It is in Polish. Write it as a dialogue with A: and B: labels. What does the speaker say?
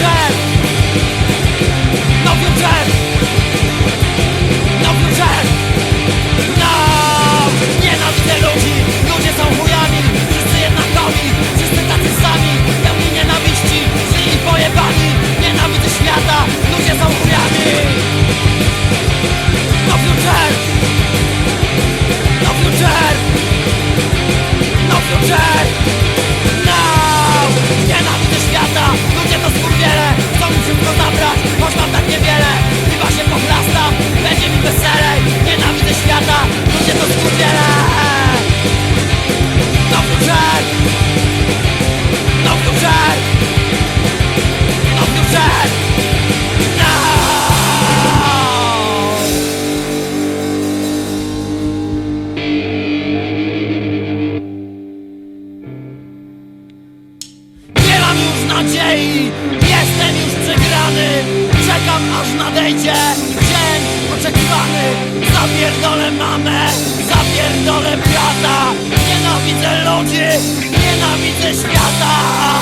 A: retraite nadziei Jestem już przegrany. Czekam aż nadejdzie dzień oczekiwany. Zapierdolę mamę, zapierdolę brata. Nienawidzę ludzi, nienawidzę świata.